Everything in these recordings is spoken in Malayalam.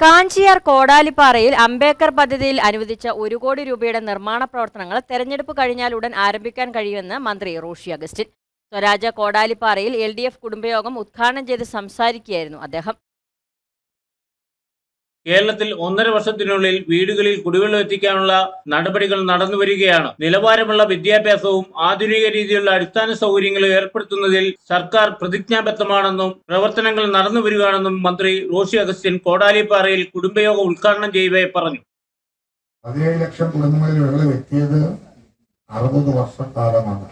കാഞ്ചിയാർ കോടാലിപ്പാറയിൽ അംബേദ്കർ പദ്ധതിയിൽ അനുവദിച്ച ഒരു കോടി രൂപയുടെ നിർമ്മാണ പ്രവർത്തനങ്ങൾ തെരഞ്ഞെടുപ്പ് കഴിഞ്ഞാൽ ഉടൻ ആരംഭിക്കാൻ കഴിയുമെന്ന് മന്ത്രി റോഷി അഗസ്റ്റിൻ. സ്വരാജ കോടാലിപ്പാറയിൽ എൽ ഡി എഫ് കുടുംബയോഗം ഉദ്ഘാടനം ചെയ്ത് സംസാരിക്കുകയായിരുന്നു അദ്ദേഹം. കേരളത്തിൽ ഒന്നര വർഷത്തിനുള്ളിൽ വീടുകളിൽ കുടിവെള്ളം എത്തിക്കാനുള്ള നടപടികൾ നടന്നു വരികയാണ്. നിലവാരമുള്ള വിദ്യാഭ്യാസവും ആധുനിക രീതിയിലുള്ള അടിസ്ഥാന സൗകര്യങ്ങളും ഏർപ്പെടുത്തുന്നതിൽ സർക്കാർ പ്രതിജ്ഞാബദ്ധമാണെന്നും പ്രവർത്തനങ്ങൾ നടന്നു വരികയാണെന്നും മന്ത്രി റോഷി അഗസ്റ്റ്യൻ കോടാലിപ്പാറയിൽ കുടുംബയോഗം ഉദ്ഘാടനം ചെയ്യവേ പറഞ്ഞു. പതിനേഴ് ലക്ഷം കുടുംബങ്ങളിൽ വെള്ളം എത്തിയത് അറുപത് വർഷക്കാലമാണ്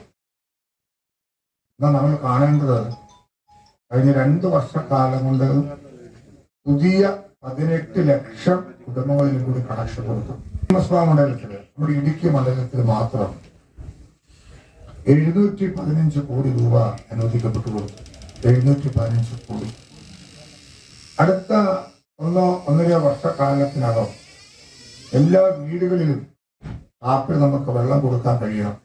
എന്നാൽ നമ്മൾ കാണേണ്ടത്. കഴിഞ്ഞ രണ്ട് വർഷക്കാലം കൊണ്ട് പുതിയ പതിനെട്ട് ലക്ഷം കുടുംബങ്ങളിലും കൂടി കണക്ഷൻ കൊടുത്തു നിയമസഭാ മണ്ഡലത്തിൽ നമ്മുടെ ഇടുക്കി മണ്ഡലത്തിൽ മാത്രം എഴുന്നൂറ്റി പതിനഞ്ച് കോടി രൂപ അനുവദിക്കപ്പെട്ടു കൊടുത്തു. എഴുന്നൂറ്റി പതിനഞ്ച് കോടി. അടുത്ത ഒന്നോ ഒന്നര വർഷക്കാലത്തിനകം എല്ലാ വീടുകളിലും ആപ്പിൽ നമുക്ക് വെള്ളം കൊടുക്കാൻ കഴിയണം.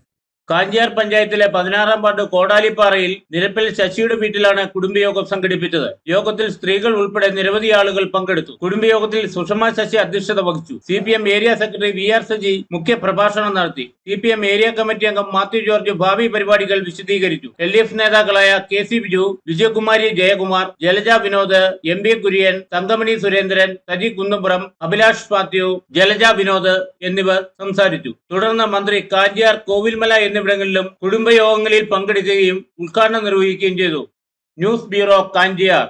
കാഞ്ചിയാർ പഞ്ചായത്തിലെ പതിനാറാം വാർഡ് കോടാലിപ്പാറയിൽ നിരപ്പിൽ ശശിയുടെ വീട്ടിലാണ് കുടുംബയോഗം സംഘടിപ്പിച്ചത്. യോഗത്തിൽ സ്ത്രീകൾ ഉൾപ്പെടെ നിരവധി ആളുകൾ പങ്കെടുത്തു. കുടുംബയോഗത്തിൽ സുഷമ ശശി അധ്യക്ഷത വഹിച്ചു. C area secretary V R Saji മുഖ്യ പ്രഭാഷണം നടത്തി. സി ഏരിയ കമ്മിറ്റി അംഗം മാത്യു ജോർജ് ഭാവി പരിപാടികൾ വിശദീകരിച്ചു. എൽ നേതാക്കളായ K C Biju Vijayakumari Jayakumar Jalaja Vinod M P Kurian Thankamani Surendran Saji Kunnupuram Abhilash Mathew Jalaja Vinod എന്നിവർ സംസാരിച്ചു. തുടർന്ന് മന്ത്രി കാഞ്ചിയാർ കോവിൽമല എന്നിവിടങ്ങളിലും കുടുംബയോഗങ്ങളിൽ പങ്കെടുക്കുകയും ഉദ്ഘാടനം നിർവഹിക്കുകയും ചെയ്തു. News bureau Kanchiyar.